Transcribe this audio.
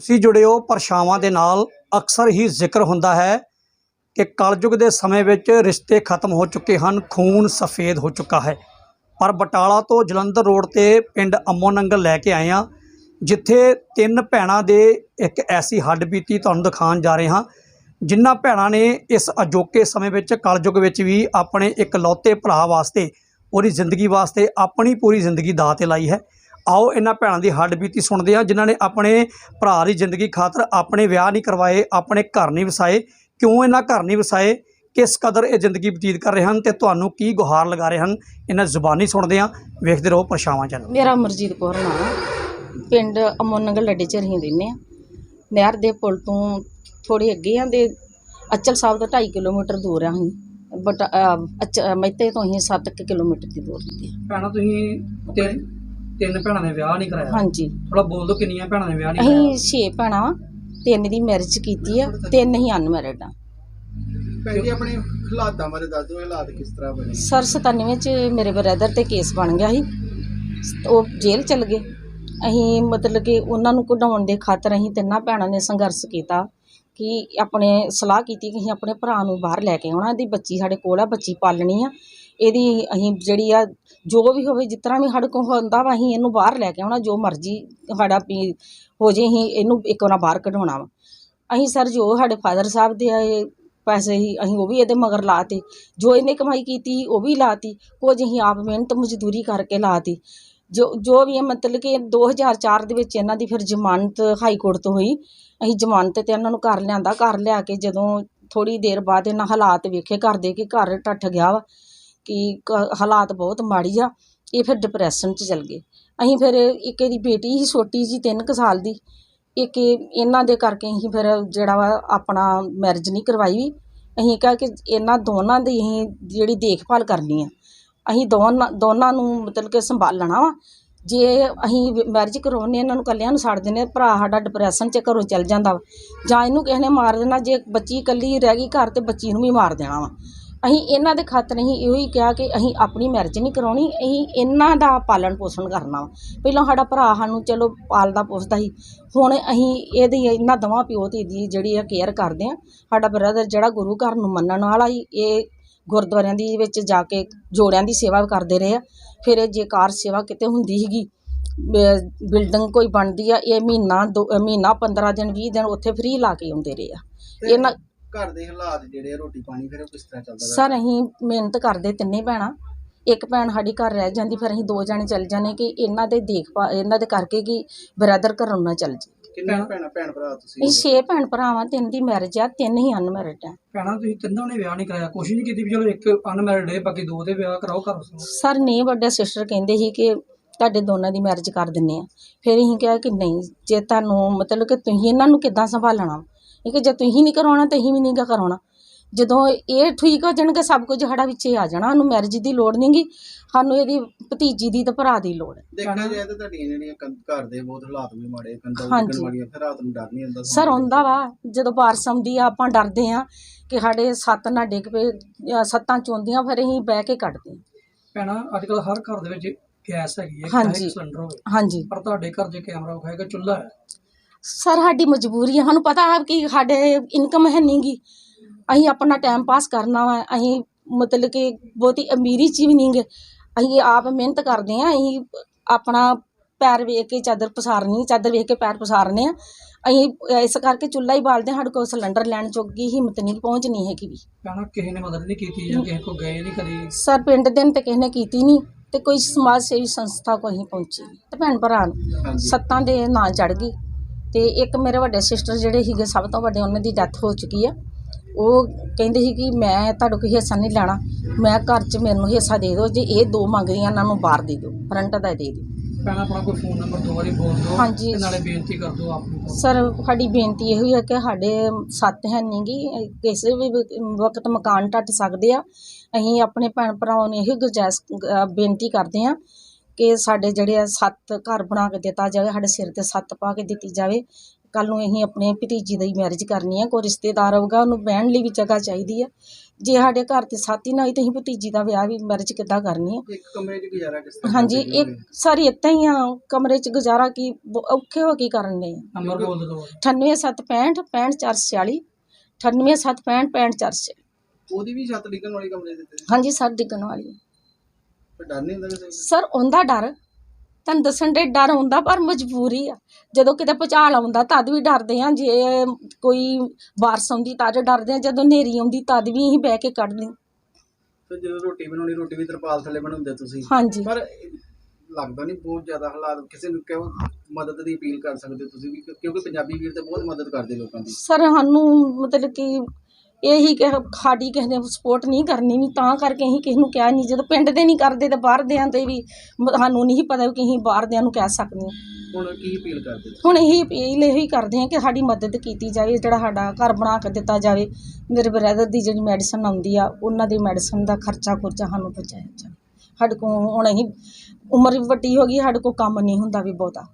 ਤੁਸੀਂ ਜੁੜਿਓ ਪਰਛਾਵਾਂ ਦੇ ਨਾਲ। ਅਕਸਰ ਹੀ ਜ਼ਿਕਰ ਹੁੰਦਾ ਹੈ ਕਿ ਕਲਯੁਗ ਦੇ ਸਮੇਂ ਵਿੱਚ ਰਿਸ਼ਤੇ ਖਤਮ ਹੋ ਚੁੱਕੇ ਹਨ, ਖੂਨ ਸਫੇਦ ਹੋ ਚੁੱਕਾ ਹੈ। ਪਰ ਬਟਾਲਾ ਤੋਂ ਜਲੰਧਰ ਰੋਡ ਤੇ ਪਿੰਡ ਅੰਮੋ ਨੰਗਲ ਲੈ ਕੇ ਆਏ ਹਾਂ, ਜਿੱਥੇ ਤਿੰਨ ਭੈਣਾਂ ਦੇ ਇੱਕ ਐਸੀ ਹੱਡਬੀਤੀ ਤੁਹਾਨੂੰ ਦਿਖਾਉਣ ਜਾ ਰਹੇ ਹਾਂ, ਜਿਨ੍ਹਾਂ ਭੈਣਾਂ ਨੇ ਇਸ ਅਜੋਕੇ ਸਮੇਂ ਵਿੱਚ ਕਲਯੁਗ ਵਿੱਚ ਵੀ ਆਪਣੇ ਇਕਲੌਤੇ ਭਰਾ ਵਾਸਤੇ, ਉਹਦੀ ਜ਼ਿੰਦਗੀ ਵਾਸਤੇ ਆਪਣੀ ਪੂਰੀ ਜ਼ਿੰਦਗੀ ਦਾਅ ਤੇ ਲਾਈ ਹੈ। ਆਓ ਇਹਨਾਂ ਭੈਣਾਂ ਦੀ ਹੱਡਬੀਤੀ ਸੁਣਦੇ ਹਾਂ ਜਿਨ੍ਹਾਂ ਨੇ ਆਪਣੇ ਭਰਾ ਦੀ ਜ਼ਿੰਦਗੀ ਖਾਤਰ ਆਪਣੇ ਵਿਆਹ ਨਹੀਂ ਕਰਵਾਏ ਆਪਣੇ ਘਰ ਨਹੀਂ ਵਸਾਏ। ਕਿਉਂ ਇਹਨਾਂ ਘਰ ਨਹੀਂ ਵਸਾਏ? ਕਿਸ ਕਦਰ ਇਹ ਜ਼ਿੰਦਗੀ ਬਤੀਤ ਕਰ ਰਹੇ ਹਨ ਤੇ ਤੁਹਾਨੂੰ ਕੀ ਗੁਹਾਰ ਲਗਾ ਰਹੇ ਹਨ? ਇਹਨਾਂ ਜ਼ੁਬਾਨੀ ਸੁਣਦੇ ਹਾਂ ਵੇਖਦੇ ਰਹੋ ਪਰਛਾਵਾਂ ਚੈਨਲ। ਮੇਰਾ ਅਮਰਜੀਤ ਕੌਰ ਨਾਮ ਪਿੰਡ ਅਮੋਨਗਲ ਲੱਡੇ ਚ ਅਸੀਂ ਰਹਿੰਦੇ ਆ। ਨਹਿਰ ਦੇ ਪੁਲ ਤੋਂ ਥੋੜੀ ਅੱਗੇ ਆ ਦੇ ਅਚਲ ਸਾਹਿਬ ਤੋਂ 2.5 ਕਿਲੋਮੀਟਰ ਦੂਰ ਆ ਅਸੀਂ। ਬਟ ਅਚ ਮਹਿਤੇ ਤੋਂ ਅਸੀਂ 7 ਕਿਲੋਮੀਟਰ ਦੀ ਦੂਰ ਤੇ ਆ। ਭੈਣਾਂ ਤੁਸੀਂ ਤਿੰਨ ਤਿੰਨ ਭੈਣਾਂ ਨੇ ਵਿਆਹ ਨਹੀਂ ਕਰਾਇਆ। ਹਾਂਜੀ। ਥੋੜਾ ਬੋਲ ਦਿਓ ਕਿੰਨੀਆਂ ਭੈਣਾਂ ਨੇ ਵਿਆਹ ਅਸੀਂ ਛੇ ਭੈਣਾਂ ਵਾਂ ਤਿੰਨ ਦੀ ਮੈਰਿਜ ਕੀਤੀ ਆ ਤਿੰਨ ਹੀ ਅਨਮੈਰਿਡ ਆ। ਭੈਣ ਜੀ ਆਪਣੇ ਹਾਲਾਤਾਂ ਬਾਰੇ ਦੱਸ ਦਿਓ ਇਹ ਹਾਲਾਤ ਕਿਸ ਤਰ੍ਹਾਂ ਬਣੇ? ਸਰ 97 ਚ ਮੇਰੇ ਬ੍ਰਦਰ ਤੇ ਕੇਸ ਬਣ ਗਿਆ ਸੀ। ਉਹ ਜੇਲ੍ਹ ਚਲ ਗਏ। ਅਸੀਂ ਮਤਲਬ ਕਿ ਉਹਨਾਂ ਨੂੰ ਕਢਾਉਣ ਦੇ ਖਾਤਰ ਅਸੀਂ ਤਿੰਨਾਂ ਭੈਣਾਂ ਨੇ ਸੰਘਰਸ਼ ਕੀਤਾ ਕਿ ਆਪਣੇ ਸਲਾਹ ਕੀਤੀ ਕਿ ਅਸੀਂ ਆਪਣੇ ਭਰਾ ਨੂੰ ਬਾਹਰ ਲੈ ਕੇ ਆਉਣਾ ਇਹਦੀ ਬੱਚੀ ਸਾਡੇ ਕੋਲ ਆ ਬੱਚੀ ਪਾਲਣੀ ਆ। ਇਹਦੀ ਅਸੀਂ ਜਿਹੜੀ ਆ, ਜੋ ਵੀ ਹੋਵੇ, ਜਿਸ ਤਰ੍ਹਾਂ ਵੀ ਸਾਡੇ ਕੋਲ ਹੁੰਦਾ ਵਾ, ਅਸੀਂ ਇਹਨੂੰ ਬਾਹਰ ਲੈ ਕੇ ਆਉਣਾ, ਜੋ ਮਰਜ਼ੀ ਸਾਡਾ ਵੀ ਹੋ ਜੇ, ਅਸੀਂ ਇਹਨੂੰ ਇੱਕ ਵਾਰ ਬਾਹਰ ਕਢਾਉਣਾ ਵਾ। ਅਸੀਂ ਸਰ ਜੋ ਸਾਡੇ ਫਾਦਰ ਸਾਹਿਬ ਦੇ ਆਏ ਪੈਸੇ ਹੀ, ਅਸੀਂ ਉਹ ਵੀ ਇਹਦੇ ਮਗਰ ਲਾਤੇ। ਜੋ ਇਹਨੇ ਕਮਾਈ ਕੀਤੀ, ਉਹ ਵੀ ਲਾਤੀ। ਕੁਝ ਅਸੀਂ ਆਪ ਮਿਹਨਤ ਮਜ਼ਦੂਰੀ ਕਰਕੇ ਲਾਤੀ। ਜੋ ਜੋ ਵੀ ਇਹ ਮਤਲਬ ਕਿ 2004 ਦੇ ਵਿੱਚ ਇਹਨਾਂ ਦੀ ਫਿਰ ਜ਼ਮਾਨਤ ਹਾਈ ਕੋਰਟ ਤੋਂ ਹੋਈ। ਅਸੀਂ ਜ਼ਮਾਨਤ ਤੇ ਇਹਨਾਂ ਨੂੰ ਘਰ ਲਿਆਂਦਾ, ਘਰ ਲਿਆ ਕੇ ਜਦੋਂ ਥੋੜੀ ਦੇਰ ਬਾਅਦ ਇਹਨਾਂ ਹਾਲਾਤ ਵੇਖੇ, ਘਰ ਦੇ ਕਿ ਘਰ ਟੱਟ ਗਿਆ ਵਾ। ਕਿ ਕ- ਹਾਲਾਤ ਬਹੁਤ ਮਾੜੀ ਆ, ਇਹ ਫਿਰ ਡਿਪਰੈਸ਼ਨ 'ਚ ਚਲ ਗਏ। ਅਸੀਂ ਫਿਰ ਇੱਕ ਇਹਦੀ ਬੇਟੀ ਸੀ, ਛੋਟੀ ਜਿਹੀ, ਤਿੰਨ ਕੁ ਸਾਲ ਦੀ। ਇੱਕ ਇਹਨਾਂ ਦੇ ਕਰਕੇ ਅਸੀਂ ਫਿਰ ਜਿਹੜਾ ਵਾ ਆਪਣਾ ਮੈਰਿਜ ਨਹੀਂ ਕਰਵਾਈ ਵੀ। ਅਸੀਂ ਕਿਹਾ ਕਿ ਇਹਨਾਂ ਦੋਨਾਂ ਦੀ ਅਸੀਂ ਜਿਹੜੀ ਦੇਖਭਾਲ ਕਰਨੀ ਆ। ਅਸੀਂ ਦੋਨਾਂ ਦੋਨਾਂ ਨੂੰ ਮਤਲਬ ਕਿ ਸੰਭਾਲਣਾ ਵਾ। ਜੇ ਅਸੀਂ ਮੈਰਿਜ ਕਰਾਉਨੇ ਇਹਨਾਂ ਨੂੰ ਇਕੱਲਿਆਂ ਨੂੰ ਛੱਡ ਦਿੰਦੇ ਭਰਾ ਸਾਡਾ ਡਿਪਰੈਸ਼ਨ 'ਚ ਘਰੋਂ ਚੱਲ ਜਾਂਦਾ ਵਾ। ਜਾਂ ਇਹਨੂੰ ਕਿਸੇ ਨੇ ਮਾਰ ਦੇਣਾ, ਜੇ ਬੱਚੀ ਇਕੱਲੀ ਰਹਿ ਗਈ ਘਰ ਤੇ ਬੱਚੀ ਨੂੰ ਵੀ ਮਾਰ ਦੇਣਾ ਵਾ। ਅਸੀਂ ਇਹਨਾਂ ਦੇ ਖਾਤਰ ਅਸੀਂ ਇਹੋ ਹੀ ਕਿਹਾ ਕਿ ਅਸੀਂ ਆਪਣੀ ਮੈਰਿਜ ਨਹੀਂ ਕਰਾਉਣੀ ਅਸੀਂ ਇਹਨਾਂ ਦਾ ਪਾਲਣ ਪੋਸ਼ਣ ਕਰਨਾ ਪਹਿਲਾਂ ਸਾਡਾ ਭਰਾ ਸਾਨੂੰ ਚਲੋ ਪਾਲਦਾ ਪੋਸਦਾ ਸੀ ਹੁਣ ਅਸੀਂ ਇਹਦੀ ਇਹਨਾਂ ਦੋਵਾਂ ਪਿਓ ਧੀ ਦੀ ਜਿਹੜੀ ਆ ਕੇਅਰ ਕਰਦੇ ਆ। ਸਾਡਾ ਬ੍ਰਦਰ ਜਿਹੜਾ ਗੁਰੂ ਘਰ ਨੂੰ ਮੰਨਣ ਵਾਲਾ ਸੀ ਇਹ ਗੁਰਦੁਆਰਿਆਂ ਦੀ ਵਿੱਚ ਜਾ ਕੇ ਜੋੜਿਆਂ ਦੀ ਸੇਵਾ ਕਰਦੇ ਰਹੇ ਆ। ਫਿਰ ਇਹ ਜੇ ਕਾਰ ਸੇਵਾ ਕਿਤੇ ਹੁੰਦੀ ਸੀਗੀ ਬਿਲਡਿੰਗ ਕੋਈ ਬਣਦੀ ਆ ਇਹ ਮਹੀਨਾ ਦੋ ਮਹੀਨਾ 15 ਦਿਨ 20 ਦਿਨ ਉੱਥੇ ਫ੍ਰੀ ਲਾ ਕੇ ਆਉਂਦੇ ਰਹੇ ਆ। ਤੇ ਇਹਨਾਂ ਘਰ ਦੇ ਹਾਲਾਤ ਜਿਹੜੇ ਆ ਰੋਟੀ ਪਾਣੀ ਫਿਰ ਉਹ ਕਿਸ ਤਰ੍ਹਾਂ ਚੱਲਦਾ ਰਿਹਾ? ਸਰ ਅਸੀਂ ਮਿਹਨਤ ਕਰਦੇ ਤਿੰਨੇ ਭੈਣਾਂ। ਇੱਕ ਭੈਣ ਸਾਡੀ ਘਰ ਰਹਿ ਜਾਂਦੀ ਫਿਰ ਅਸੀਂ ਦੋ ਜਾਣੇ ਚੱਲ ਜਾਂਦੇ ਕਿ ਇਹਨਾਂ ਦੇ ਦੇਖਭਾਲ ਇਹਨਾਂ ਦੇ ਕਰਕੇ ਕਿ ਬ੍ਰਦਰ ਘਰੋਂ ਨਾ ਚੱਲ ਜੇ ਕਿੰਨੇ ਭੈਣਾਂ ਭੈਣ ਭਰਾ ਤੁਸੀਂ? ਅਸੀਂ ਛੇ ਭੈਣ ਭਰਾਵਾਂ ਤਿੰਨ ਦੀ ਮੈਰਿਜ ਆ ਤਿੰਨ ਹੀ ਅਨਮੈਰਿਡ ਆ। ਭੈਣਾਂ ਤੁਸੀਂ ਤਿੰਨਾਂ ਨੇ ਵਿਆਹ ਨਹੀਂ ਕਰਾਇਆ ਕੋਸ਼ਿਸ਼ ਨਹੀਂ ਕੀਤੀ ਵੀ ਚਲੋ ਇੱਕ ਅਨਮੈਰਿਡ ਹੈ ਬਾਕੀ ਦੋ ਦੇ ਵਿਆਹ ਕਰਾਓ ਘਰ। ਵਸਾਓ ਸਰ ਨਹੀਂ ਵੱਡੇ ਸਿਸਟਰ ਕਹਿੰਦੇ ਸੀ ਕਿ ਤੁਹਾਡੇ ਦੋਨਾਂ ਦੀ ਮੈਰਿਜ ਕਰ ਦਿੰਨੇ ਆ। ਫਿਰ ਅਸੀਂ ਕਿਹਾ ਕਿ ਨਹੀਂ ਜੇ ਤੁਹਾਨੂੰ ਮਤਲਬ ਕਿ ਤੁਸੀਂ ਇਹਨਾਂ ਨੂੰ ਕਿੱਦਾਂ ਸੰਭਾਲਣਾ ਇਹ ਕਿ ਜੇ ਤੁਸੀਂ ਨਹੀਂ ਕਰਾਉਣਾ ਤਾਂ ਅਸੀਂ ਵੀ ਨਹੀਂ ਗਾ ਕਰਾਉਣਾ। ਜਦੋਂ ਇਹ ਠੀਕ ਹੋ ਜਾਣਗੇ ਸਭ ਕੁਝ ਸਾਡਾ ਵਿੱਚੇ ਆ ਜਾਣਾ। ਸਾਨੂੰ ਮੈਰਿਜ ਦੀ ਲੋੜ ਨਹੀਂਗੀ ਸਾਨੂੰ ਇਹਦੀ ਭਤੀਜੀ ਦੀ ਤੇ ਭਰਾ ਦੀ ਲੋੜ ਹੈ। ਦੇਖਿਆ ਜਾਏ ਤਾਂ ਤੁਹਾਡੀਆਂ ਜਿਹੜੀਆਂ ਘਰ ਦੇ ਬਹੁਤ ਹਾਲਾਤ ਵੀ ਮਾੜੇ ਕੰਧਾਂ ਹਾਂਜੀ। ਉੱਡਣ ਵਾਲੀਆਂ ਫਿਰ ਰਾਤ ਨੂੰ ਡਰ ਨਹੀਂ ਹੁੰਦਾ ਸਰ ਆਉਂਦਾ ਵਾ। ਜਦੋਂ ਬਾਰਿਸ਼ ਆਉਂਦੀ ਆ ਆਪਾਂ ਡਰਦੇ ਆ ਕਿ ਸਾਡੇ ਸੱਤ ਨਾ ਡਿੱਗ ਪਏ ਜਾਂ ਸੱਤਾਂ ਚੋਂਦੀਆਂ ਫਿਰ ਅਸੀਂ ਬਹਿ ਕੇ ਕੱਢਦੇ ਹਾਂ ਭੈਣਾਂ ਅੱਜ ਕੱਲ ਹਰ ਘਰ ਦੇ ਵਿੱਚ ਗੈਸ ਹੈਗੀ ਹੈ ਹਾਂਜੀ। ਚਾਹੇ ਸਿਲੰਡਰ ਹੋਵੇ। ਹਾਂਜੀ। ਪਰ ਤੁਹਾਡੇ ਘਰ ਜੇ ਕੈਮਰਾ ਵਿਖਾਏਗਾ ਚੁੱਲ੍ਹਾ ਹੈ। ਸਰ ਸਾਡੀ ਮਜਬੂਰੀ ਹੈ ਸਾਨੂੰ ਪਤਾ ਹੈ ਕਿ ਸਾਡੇ ਇਨਕਮ ਹੈ ਨਹੀਂਗੀ ਅਸੀਂ ਆਪਣਾ ਟਾਈਮ ਪਾਸ ਕਰਨਾ ਵਾ। ਅਸੀਂ ਮਤਲਬ ਕਿ ਬਹੁਤੀ ਅਮੀਰੀ ਚ ਵੀ ਨਹੀਂਗੇ ਅਸੀਂ ਆਪ ਮਿਹਨਤ ਕਰਦੇ ਆ। ਅਸੀਂ ਆਪਣਾ ਪੈਰ ਵੇਖ ਕੇ ਚਾਦਰ ਪਸਾਰਨੀ ਚਾਦਰ ਵੇਖ ਕੇ ਪੈਰ ਪਸਾਰਨੇ ਆ। ਅਸੀਂ ਇਸ ਕਰਕੇ ਚੁੱਲ੍ਹਾ ਹੀ ਬਾਲਦੇ ਹਾਂ ਸਾਡੇ ਕੋਲ ਸਿਲੰਡਰ ਲੈਣ ਜੋਗੀ ਹਿੰਮਤ ਨਹੀਂ ਪਹੁੰਚਣੀ ਹੈਗੀ ਵੀ। ਭੈਣਾਂ ਕਿਸੇ ਨੇ ਮਦਦ ਨਹੀਂ ਕੀਤੀ ਜਾਂ ਕਿਸੇ ਕੋ ਗਏ ਨਹੀਂ ਕਦੀ? ਸਰ ਪਿੰਡ ਦੇ ਨੇ ਤੇ ਕਿਸੇ ਨੇ ਕੀਤੀ ਨਹੀਂ ਤੇ ਕੋਈ ਸਮਾਜ ਸੇਵੀ ਸੰਸਥਾ ਕੋ ਅਸੀਂ ਪਹੁੰਚੀ। ਨਹੀਂ ਤੇ ਭੈਣ ਭਰਾ ਨੂੰ ਹਾਂਜੀ। ਸੱਤਾਂ ਦੇ ਨਾਂ ਚੜ ਗਈ। ਤੇ ਇੱਕ ਮੇਰੇ ਵੱਡੇ ਸਿਸਟਰ ਜਿਹੜੇ ਸੀਗੇ ਸਭ ਤੋਂ ਵੱਡੇ ਉਹਨਾਂ ਦੀ ਡੈਥ ਹੋ ਚੁੱਕੀ ਆ। ਉਹ ਕਹਿੰਦੇ ਸੀ ਕਿ ਮੈਂ ਤੁਹਾਡੇ ਕੋਈ ਹਿੱਸਾ ਨਹੀਂ ਲੈਣਾ ਮੈਂ ਘਰ 'ਚ ਮੈਨੂੰ ਹਿੱਸਾ ਦੇ ਦਿਓ ਜੇ ਇਹ ਦੋ ਮੰਗਦੀਆਂ ਇਹਨਾਂ ਨੂੰ ਬਾਹਰ ਦੇ ਦਿਓ ਫਰੰਟ ਦਾ ਦੇ ਦਿਓ। ਆਪਣਾ ਕੋਈ ਫੋਨ ਨੰਬਰ ਦੋ ਵਾਰੀ ਬੋਲ ਦਿਓ ਹਾਂਜੀ। ਤੇ ਨਾਲੇ ਬੇਨਤੀ ਕਰ ਦਿਓ ਆਪ ਨੂੰ। ਸਰ ਸਾਡੀ ਬੇਨਤੀ ਇਹੋ ਹੀ ਹੈ ਕਿ ਸਾਡੇ ਸੱਤ ਹੈ ਨਹੀਂਗੀ ਕਿਸੇ ਵੀ ਵਕਤ ਮਕਾਨ ਟੱਟ ਸਕਦੇ ਆ। ਅਸੀਂ ਆਪਣੇ ਭੈਣ ਭਰਾਵਾਂ ਨੂੰ ਇਹੋ ਗੁਰਜਾਇਸ਼ ਅ, ਬੇਨਤੀ ਕਰਦੇ ਆ ਕਿ ਸਾਡੇ ਜਿਹੜੇ ਆ ਸੱਤ ਘਰ ਬਣਾ ਕੇ ਦਿੱਤਾ ਜਾਵੇ ਸਾਡੇ ਸਿਰ ਤੇ ਸੱਤ ਪਾ ਕੇ ਦਿੱਤੀ ਜਾਵੇ। ਕੱਲ ਨੂੰ ਅਸੀਂ ਆਪਣੇ ਭਤੀਜੀ ਦੀ ਮੈਰਿਜ ਕਰਨੀ ਹੈ ਕੋਈ ਰਿਸ਼ਤੇਦਾਰ ਆਊਗਾ ਉਹਨੂੰ ਬਹਿਣ ਲਈ ਵੀ ਜਗ੍ਹਾ ਚਾਹੀਦੀ ਹੈ ਜੇ ਸਾਡੇ ਘਰ ਤੇ ਸੱਤ ਹੀ ਨਾ ਹੋਈ ਤਾਂ ਅਸੀਂ ਭਤੀਜੀ ਦਾ ਵਿਆਹ ਵੀ ਮੈਰਿਜ ਕਿੱਦਾਂ ਕਰਨੀ ਹੈ ਇੱਕ ਕਮਰੇ 'ਚ ਗੁਜ਼ਾਰਾ ਕਿਸ ਤਰ੍ਹਾਂ ਹਾਂਜੀ ਕਰਦੇ ਇੱਕ ਹੋ? ਸਾਰੀ ਇੱਦਾਂ ਹੀ ਆ ਕਮਰੇ 'ਚ ਗੁਜ਼ਾਰਾ ਕੀ ਬ- ਔਖੇ ਹੋ ਕੀ ਕਰਨ ਨੇ ਨੰਬਰ ਬੋਲ ਦਿਓ 9865 65446 9865 65446 ਉਹਦੀ ਵੀ ਛੱਤ ਡਿੱਗਣ ਵਾਲੀ ਕਮਰੇ ਦੇ ਤੇ ਹਾਂਜੀ ਸਰ ਡਿੱਗਣ ਵਾਲੀ ਹੈ। ਡਰ ਨਹੀਂ ਹੁੰਦਾ ਕਿਸੇ ਨੂੰ? ਸਰ ਉਹਦਾ ਡਰ। ਤੁਹਾਨੂੰ ਦੱਸਣ ਦੇ ਡਰ ਹੁੰਦਾ ਪਰ ਮਜਬੂਰੀ ਆ। ਜਦੋਂ ਕਿਤੇ ਭੁਚਾਲ ਆਉਂਦਾ ਤਦ ਵੀ ਡਰਦੇ ਆ। ਜੇ ਕੋਈ ਬਾਰਸ ਆਉਂਦੀ ਤਦ ਡਰਦੇ ਆ। ਜਦੋਂ ਹਨੇਰੀ ਆਉਂਦੀ ਤਦ ਵੀ ਅਸੀਂ ਬਹਿ ਕੇ ਕੱਢਦੇ ਹਾਂ। ਫਿਰ ਜਦੋਂ ਰੋਟੀ ਬਣਾਉਣੀ ਰੋਟੀ ਵੀ ਤਰਪਾਲ ਥੱਲੇ ਬਣਾਉਂਦੇ ਤੁਸੀਂ। ਹਾਂਜੀ। ਪਰ ਲੱਗਦਾ ਨਹੀਂ ਬਹੁਤ ਜ਼ਿਆਦਾ ਹਾਲਾਤ ਕਿਸੇ ਨੂੰ ਕਿਉਂ ਮਦਦ ਦੀ ਅਪੀਲ ਕਰ ਸਕਦੇ ਹੋ ਤੁਸੀਂ ਵੀ? ਕਿਉਂਕਿ ਪੰਜਾਬੀ ਵੀਰ ਤੇ ਬਹੁਤ ਮਦਦ ਕਰਦੇ ਲੋਕਾਂ ਦੀ। ਸਰ ਸਾਨੂੰ ਮਤਲਬ ਕਿ ਇਹੀ ਕਿ ਸਾਡੀ ਕਿਸੇ ਨੇ ਸਪੋਰਟ ਨਹੀਂ ਕਰਨੀ ਵੀ ਤਾਂ ਕਰਕੇ ਅਸੀਂ ਕਿਸੇ ਨੂੰ ਕਹਿ ਨਹੀਂ। ਜਦੋਂ ਪਿੰਡ ਦੇ ਨਹੀਂ ਕਰਦੇ ਤਾਂ ਬਾਹਰ ਦਿਆਂ ਤੇ ਵੀ ਸਾਨੂੰ ਨਹੀਂ ਪਤਾ ਕਿ ਅਸੀਂ ਬਾਹਰ ਦਿਆਂ ਨੂੰ ਕਹਿ ਸਕਦੇ ਹਾਂ। ਹੁਣ ਕੀ ਅਪੀਲ ਕਰਦੇ? ਹੁਣ ਇਹੀ ਅਪੀਲ ਇਹੀ ਕਰਦੇ ਹਾਂ ਕਿ ਸਾਡੀ ਮਦਦ ਕੀਤੀ ਜਾਵੇ ਜਿਹੜਾ ਸਾਡਾ ਘਰ ਬਣਾ ਕੇ ਦਿੱਤਾ ਜਾਵੇ। ਮੇਰੇ ਬ੍ਰਦਰ ਦੀ ਜਿਹੜੀ ਮੈਡੀਸਨ ਆਉਂਦੀ ਆ ਉਹਨਾਂ ਦੀ ਮੈਡੀਸਨ ਦਾ ਖਰਚਾ ਖੁਰਚਾ ਸਾਨੂੰ ਪਹੁੰਚਾਇਆ ਜਾਵੇ। ਸਾਡੇ ਕੋਲ ਹੁਣ ਅਸੀਂ ਉਮਰ ਵੀ ਵੱਡੀ ਹੋ ਗਈ ਸਾਡੇ ਕੋਲ ਕੰਮ ਨਹੀਂ ਹੁੰਦਾ ਵੀ ਬਹੁਤਾ।